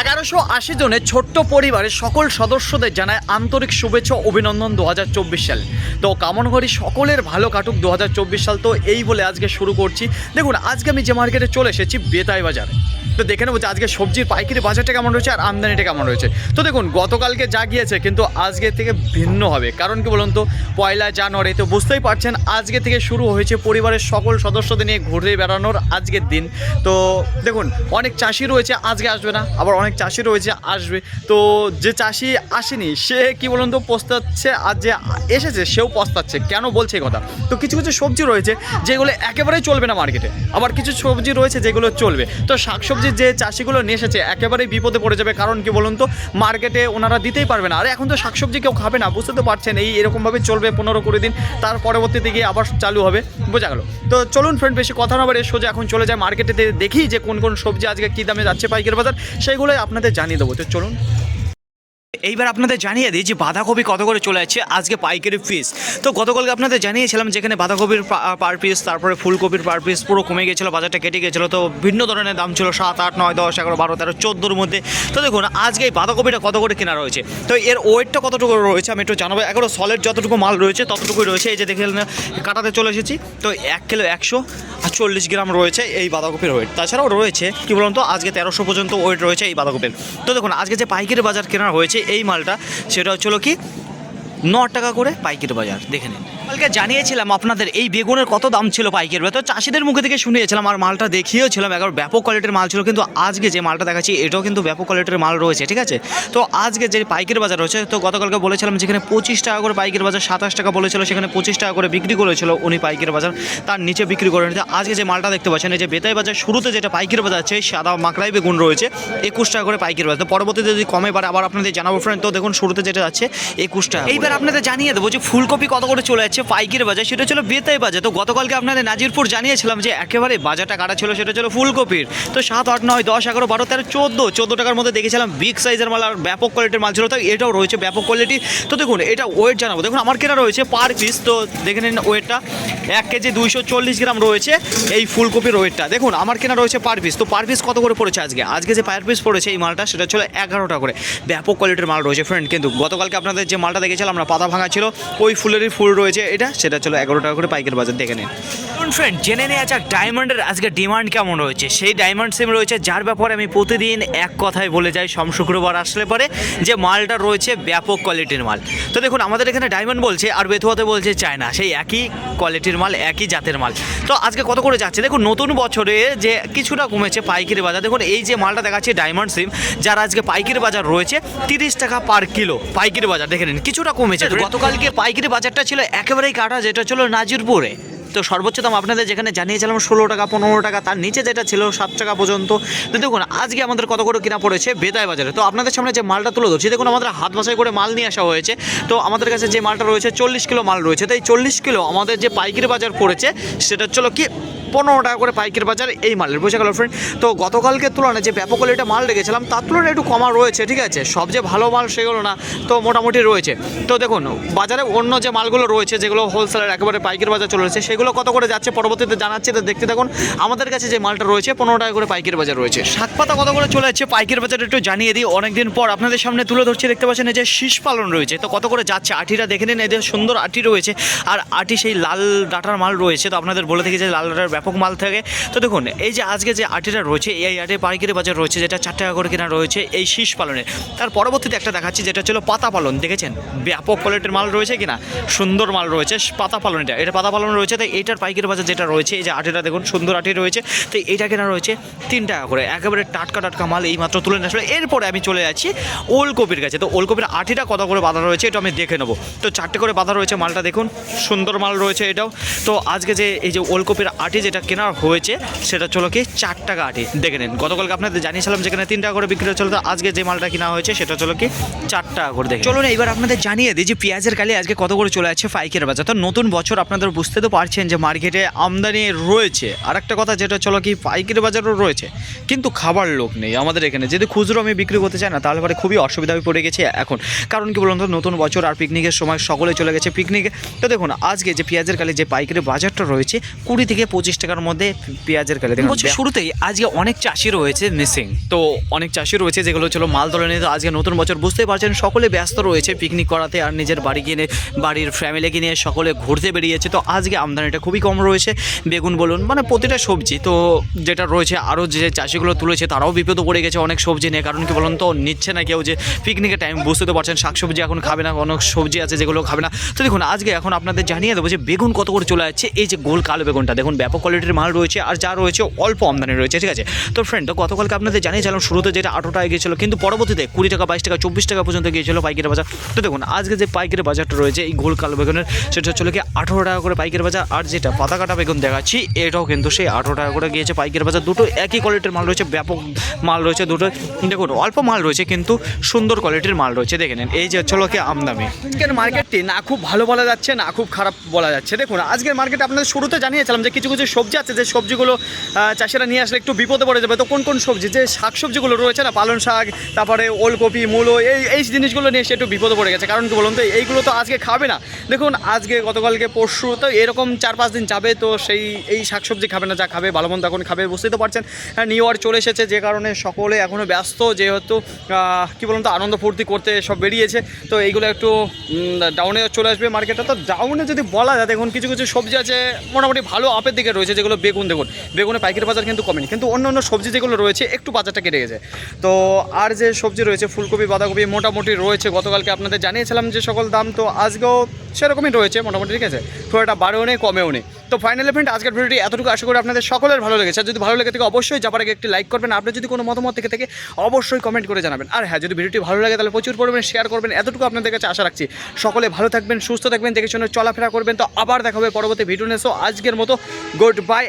এগারোশো আশি জনের ছোট্ট পরিবারের সকল সদস্যদের জানায় আন্তরিক শুভেচ্ছা অভিনন্দন দু হাজার চব্বিশ সাল। তো কামন করি সকলের ভালো কাটুক দু হাজার চব্বিশ সাল। তো এই বলে আজকে শুরু করছি। দেখুন, আজকে আমি যে মার্কেটে চলে এসেছি, বেতাই বাজার। তো দেখে নেব যে আজকে সবজির পাইকারি বাজারটা কেমন রয়েছে আর আমদানিটা কেমন রয়েছে। তো দেখুন, গতকালকে যা গিয়েছে কিন্তু আজকে থেকে ভিন্ন হবে। কারণ কি বলুন তো, পয়লা জানুয়ারি, তো বুঝতেই পারছেন, আজকে থেকে শুরু হয়েছে পরিবারের সকল সদস্যদের নিয়ে ঘুরে বেড়ানোর আজকের দিন। তো দেখুন, অনেক চাষি রয়েছে, আজকে আসবে না, আবার অনেক চাষি রয়েছে, আসবে। তো যে চাষি আসেনি, সে কি বলুন তো পস্তাচ্ছে? আর যে এসেছে, সেও পস্তাচ্ছে। কেন বলছে কথা? তো কিছু কিছু সবজি রয়েছে, যেগুলো একেবারেই চলবে না মার্কেটে আবার কিছু সবজি রয়েছে, যেগুলো চলবে। তো শাকসবজির যে চাষিগুলো নিয়ে এসেছে, একেবারেই বিপদে পড়ে যাবে। কারণ কি বলুন তো মার্কেটে ওনারা দিতেই পারবে না। আর, এখন তো শাকসবজি কেউ খাবে না, বুঝতে তো পারছেন। এই এরকমভাবে চলবে পনেরো কুড়ি দিন, তার পরবর্তীতে গিয়ে আবার চালু হবে। বোঝা গেল। তো চলুন ফ্রেন্ড বেশি কথা না বাড়ে সোজা এখন চলে যায় মার্কেটে দেখি যে কোন কোন সবজি আজকে কী দামে যাচ্ছে পাইকারি বাজার। সেইগুলোই আপনাদের জানিয়ে দেবো। তো চলুন। এইবার আপনাদের জানিয়ে দিই যে বাঁধাকপি কত করে চলে যাচ্ছে আজকে পাইকারি পিস তো গতকালকে আপনাদের জানিয়েছিলাম যেখানে বাঁধাকপির পার পিস তারপরে ফুলকপির পার পিস পুরো কমে গেছিল, বাজারটা কেটে গেছিল, তো ভিন্ন ধরনের দাম ছিল সাত, আট, নয়, দশ, এগারো, বারো, তেরো, চোদ্দোর মধ্যে। তো দেখুন, আজকে এই বাঁধাকপিটা কত করে কেনা রয়েছে? তো এর ওয়েটটা কতটুকু রয়েছে আমি একটু জানাব। এগারো সলিড যতটুকু মাল রয়েছে ততটুকুই রয়েছে। এই যে দেখে কাটাতে চলে এসেছি। তো এক কিলো একশো চল্লিশ গ্রাম রয়েছে এই বাঁধাকপির ওয়েট। তাছাড়াও রয়েছে, কী বলুন তো, আজকে তেরোশো পর্যন্ত ওয়েট রয়েছে এই বাঁধাকপির। তো দেখুন, আজকে যে পাইকারি বাজার কেনা হয়েছে এই মালটা, সেটা হচ্ছিল কি, ন টাকা করে পাইকারি বাজার। দেখে নিন। কালকে জানিয়েছিলাম আপনাদের এই বেগুনের কত দাম ছিল পাইকারি তো চাষিদের মুখে থেকে শুনিয়েছিলাম আর মালটা দেখিয়েছিলাম একবার ব্যাপক কোয়ালিটির মাল ছিল কিন্তু আজকে যে মালটা দেখাচ্ছি এটাও কিন্তু ব্যাপক কোয়ালিটির মাল রয়েছে ঠিক আছে? তো আজকে যে পাইকারি বাজার রয়েছে তো গতকালকে বলেছিলাম যেখানে পঁচিশ টাকা করে পাইকারি বাজার সাতাশ টাকা বলেছিল সেখানে পঁচিশ টাকা করে বিক্রি করেছিল উনি পাইকারি বাজার তার নিচে বিক্রি করে নিতে। আজকে যে মালটা দেখতে পাচ্ছেন এই যে বেতাই বাজার শুরুতে যেটা পাইকারি বাজার আছে সাদা মাকড়াই বেগুন রয়েছে একুশ টাকা করে পাইকারি বাজার। তো পরবর্তীতে যদি কমে পারে আবার আপনাদের জানাব ফ্রেন্ড তো দেখুন শুরুতে যেটা যাচ্ছে একুশ টাকা এইবার আপনাদের জানিয়ে দেবো যে ফুলকপি কত করে চলে যাচ্ছে পাইকারি বাজার, সেটা ছিল বেতাই বাজার। তো গতকালকে আপনাদের নাজিরপুর জানিয়েছিলাম যে একেবারে বাজারটা কাটা ছিল, সেটা ছিল ফুলকপির। তো সাত, আট, নয়, দশ, এগারো, বারো, তেরো, চোদ্দ চোদ্দ টাকার মধ্যে দেখেছিলাম বিগ সাইজের মাল আর ব্যাপক কোয়ালিটির মাল ছিল। তো এটাও রয়েছে ব্যাপক কোয়ালিটি তো দেখুন, এটা ওয়েট জানাব। দেখুন, আমার কেনা রয়েছে পার পিস তো দেখে নিন ওয়েটটা এক কেজি দুইশো চল্লিশ গ্রাম রয়েছে এই ফুলকপির ওয়েটটা দেখুন, আমার কেনা রয়েছে পার পিস তো পার পিস কত করে পড়েছে আজকে? আজকে যে পার পিস পড়েছে এই মালটা, সেটা ছিল এগারোটা করে। ব্যাপক কোয়ালিটির মাল রয়েছে। ফ্রেন্ড কিন্তু গতকালকে আপনাদের যে মালটা দেখেছিলাম আমরা, পাতা ভাঙা ছিল, ওই ফুলেরই ফুল রয়েছে। এটা সেটা ছিল এগারো টাকা করে পাইকারি বাজার দেখে নিন ফ্রেন্ড জেনে নেওয়া যাক ডায়মন্ডের আজকে ডিমান্ড কেমন রয়েছে। সেই ডায়মন্ড সিম রয়েছে যার ব্যাপারে আমি প্রতিদিন এক কথায় বলে যাই সোম শুক্রবার আসলে পরে যে মালটা রয়েছে ব্যাপক কোয়ালিটির মাল। তো দেখুন আমাদের এখানে ডায়মন্ড বলছে আর বেথুয়াতে বলছে চায়না। সেই একই কোয়ালিটির মাল একই জাতের মাল। তো আজকে কত করে যাচ্ছে? দেখুন নতুন বছরে যে কিছুটা কমেছে পাইকারি বাজার। দেখুন এই যে মালটা দেখাচ্ছে ডায়মন্ড সিম যার আজকে পাইকারি বাজার রয়েছে তিরিশ টাকা পার কিলো পাইকারি বাজার। দেখে নিন কিছুটা কমেছে। গতকালকে পাইকারি বাজারটা ছিল একেবারেই কাটা, যেটা ছিল নাজিরপুরে। তো সর্বোচ্চ দাম আপনাদের যেখানে জানিয়েছিলাম, ষোলো টাকা, পনেরো টাকা, তার নিচে যেটা ছিল সাত টাকা পর্যন্ত। তো দেখুন, আজকে আমাদের কত করে কেনা পড়েছে বেদায় বাজারে। তো আপনাদের সামনে যে মালটা তুলে ধরছি, দেখুন আমাদের হাত মাসাই করে মাল নিয়ে আসা হয়েছে। তো আমাদের কাছে যে মালটা রয়েছে, চল্লিশ কিলো মাল রয়েছে। তো এই চল্লিশ কিলো আমাদের যে পাইকারি বাজার পড়েছে, সেটা হচ্ছিল কি পনেরো টাকা করে পাইকারি বাজার এই মালের বুঝে গেল ফ্রেন্ড তো গতকালকে তুলনায় যে ব্যাপক এটা মাল রেখেছিলাম, তার তুলনায় একটু কমা রয়েছে, ঠিক আছে? সব যে ভালো মাল সেগুলো না, তো মোটামুটি রয়েছে। তো দেখুন, বাজারে অন্য যে মালগুলো রয়েছে, যেগুলো হোলসেলের একেবারে পাইকারি বাজার চলে রয়েছে সেগুলো কত করে যাচ্ছে পরবর্তীতে জানাচ্ছে তো দেখতে থাকুন। আমাদের কাছে যে মালটা রয়েছে, পনেরো টাকা করে পাইকারি বাজার রয়েছে। শাক পাতা কত করে চলে যাচ্ছে, পাইকারি বাজার একটু জানিয়ে দিই। অনেকদিন পর আপনাদের সামনে তুলে ধরছি, দেখতে পাচ্ছেন এই যে শীষ পালন রয়েছে। তো কত করে যাচ্ছে, আটিটা দেখে নিন এদের সুন্দর আটি রয়েছে, আর আটি সেই লাল ডাটার মাল রয়েছে। তো আপনাদের বলে থেকে যে লাল ডাটার ব্যাপক মাল থাকে। তো দেখুন, এই যে আজকে যে আটিটা রয়েছে, এই আটি পাইকারি বাজার রয়েছে, যেটা চার টাকা করে কেনা রয়েছে, এই শীষ পালনের তার পরবর্তীতে একটা দেখাচ্ছি, যেটা ছিল পাতা পালন। দেখেছেন? ব্যাপক কোয়ালিটির মাল রয়েছে কিনা? সুন্দর মাল রয়েছে পাতা পালন এটা এটা পাতা পালন রয়েছে, তাই এইটার পাইকারি বাজার যেটা রয়েছে, এই যে আটিটা দেখুন, সুন্দর আটি রয়েছে। তো এইটা কেনা রয়েছে তিন টাকা করে, একেবারে টাটকা টাটকা মাল এই মাত্র তুলে আসলে। এরপরে আমি চলে যাচ্ছি ওলকপির কাছে। তো ওলকপির আটিটা কত করে বাঁধা রয়েছে, এটা আমি দেখে নেব। তো চারটে করে বাঁধা রয়েছে মালটা, দেখুন, সুন্দর মাল রয়েছে এটাও। তো আজকে যে এই যে ওলকপির আটি যেটা কেনা হয়েছে, সেটা চলো কি চার টাকা আটি দেখে নিন, গতকালকে আপনাদের জানিয়েছিলাম যেখানে তিন টাকা করে বিক্রি হচ্ছিল তো আজকে যে মালটা কেনা হয়েছে, সেটা চলো কি চার টাকা করে দেখে চলুন এবার আপনাদের জানিয়ে দিই যে পেঁয়াজের কালি আজকে কত করে চলে যাচ্ছে পাইকারি বাজার। তো নতুন বছর আপনাদের বুঝতে তো পারছেন যে মার্কেটে আমদানি রয়েছে। আর একটা কথা যেটা চলো কি পাইকারি বাজারও রয়েছে, কিন্তু খাবার লোক নেই আমাদের এখানে। যদি খুচরো আমি বিক্রি করতে চাই না, তাহলে পরে খুবই অসুবিধা হয়ে পড়ে গেছে এখন। কারণ কি বলুন তো, নতুন বছর আর পিকনিকের সময় সকলে চলে গেছে পিকনিকে তো দেখুন, আজকে যে পেঁয়াজের কালি, যে পাইকারি বাজারটা রয়েছে, কুড়ি থেকে পঁচিশ টাকার মধ্যে পেঁয়াজের কালে। দেখুন বলছি শুরুতেই আজকে অনেক চাষি রয়েছে মিসিং তো অনেক চাষি রয়েছে যেগুলো ছিল মাল তোলা নিয়ে। তো আজকে নতুন বছর বুঝতেই পারছেন সকলে ব্যস্ত রয়েছে পিকনিক করাতে আর নিজের বাড়ি কিনে বাড়ির ফ্যামিলিকে নিয়ে সকলে ঘুরতে বেরিয়েছে। তো আজকে আমদানিটা খুবই কম রয়েছে বেগুন বলুন মানে প্রতিটা সবজি। তো যেটা রয়েছে আরও যে চাষিগুলো তুলেছে তারাও বিপদে পড়ে গেছে অনেক সবজি নিয়ে। কারণ কি বলুন তো নিচ্ছে না কেউ যে পিকনিকের টাইম বুঝতে তো পারছেন শাকসবজি এখন খাবে না অনেক সবজি আছে যেগুলো খাবে না। তো দেখুন আজকে এখন আপনাদের জানিয়ে দেবো যে বেগুন কত করে চলে যাচ্ছে এই যে গোল কালো বেগুনটা দেখুন ব্যাপক কোয়ালিটির মাল রয়েছে আর যা রয়েছে অল্প আমদানি রয়েছে, ঠিক আছে? তো ফ্রেন্ড তো গতকালকে আপনাদের জানিয়েছিলাম, শুরুতে যেটা আটো টাকা গিয়েছিল কিন্তু পরবর্তীতে কুড়ি টাকা, বাইশ টাকা, চব্বিশ টাকা পর্যন্ত গিয়েছিল পাইকারি বাজার। তো দেখুন, আজকে যে পাইকারি বাজারটা রয়েছে, এই গোল কালো বেগুনের, সেটা চলে কি আঠেরো টাকা করে পাইকারি বাজার, আর যেটা পাতা কাটা বেগুন দেখাচ্ছি, এটাও কিন্তু সেই আঠেরো টাকা করে গিয়েছে পাইকারি বাজার। দুটো একই কোয়ালিটির মাল রয়েছে, ব্যাপক মাল রয়েছে দুটো। দেখুন, অল্প মাল রয়েছে, কিন্তু সুন্দর কোয়ালিটির মাল রয়েছে, দেখে নিন। এই যে হচ্ছে লোকে আমদামি আজকের মার্কেটটি না খুব ভালো বলা যাচ্ছে, না খুব খারাপ বলা যাচ্ছে। দেখুন, আজকের মার্কেটে আপনাদের শুরুতে জানিয়েছিলাম যে কিছু কিছু সবজি আছে, যে সবজিগুলো চাষিরা নিয়ে আসলে একটু বিপদে পড়ে যাবে, তো কোন কোন সবজি? যে শাক সবজিগুলো রয়েছে না পালন শাক, তারপরে ওলকপি, মূলো, এই এই জিনিসগুলো নিয়ে এসে একটু বিপদে পড়ে গেছে। কারণ কি বলুন তো, এইগুলো তো আজকে খাবে না। দেখুন, আজকে গতকালকে পরশু, তো এরকম চার পাঁচ দিন যাবে, তো সেই, এই শাকসবজি খাবে না, যা খাবে, ভালো মন্দ এখন খাবে, বুঝতেই তো পারছেন। হ্যাঁ নিউ ইয়ার চলে এসেছে, যে কারণে সকলে এখনও ব্যস্ত, যেহেতু কি বলুন তো, আনন্দ ফুর্তি করতে সব বেরিয়েছে। তো এইগুলো একটু ডাউনে চলে আসবে মার্কেটে তো ডাউনে যদি বলা যায়, দেখুন, কিছু কিছু সবজি আছে, মোটামুটি ভালো, আপের দিকে রয়েছে। যেগুলো বেগুন, দেখুন। বেগুনে পাইকারি বাজার কিন্তু কমেনি, কিন্তু অন্য অন্য সবজি যেগুলো রয়েছে, একটু বাজারটা কেটে গেছে। তো আর যে সবজি রয়েছে, ফুলকপি, বাঁধাকপি মোটামুটি রয়েছে, গতকালকে আপনাদের জানিয়েছিলাম যে সকল দাম তো আজকেও সেরকমই রয়েছে মোটামুটি, ঠিক আছে? খুব একটা বাড়েও নেই, কমেও নেই। তো ফাইনাল ফ্রেন্ড আজকের ভিডিওটি এতটুকু। আশা করি আপনাদের সকলের ভালো লেগেছে। যদি ভালো লেগে থাকে, অবশ্যই যাবার আগে একটি লাইক করবেন। আপনি যদি কোনো মতামত থেকে থাকে, অবশ্যই কমেন্ট করে জানাবেন। আর হ্যাঁ যদি ভিডিওটি ভালো লাগে, তাহলে প্রচুর পরিমাণে শেয়ার করবেন। এতটুকু আপনাদের কাছে আশা রাখছি। সকলে ভালো থাকবেন, সুস্থ থাকবেন, দেখে শুনে চলাফেরা করবেন। তো আবার দেখা হবে পরবর্তী ভিডিও নেসো আজকের মতো গুড বাই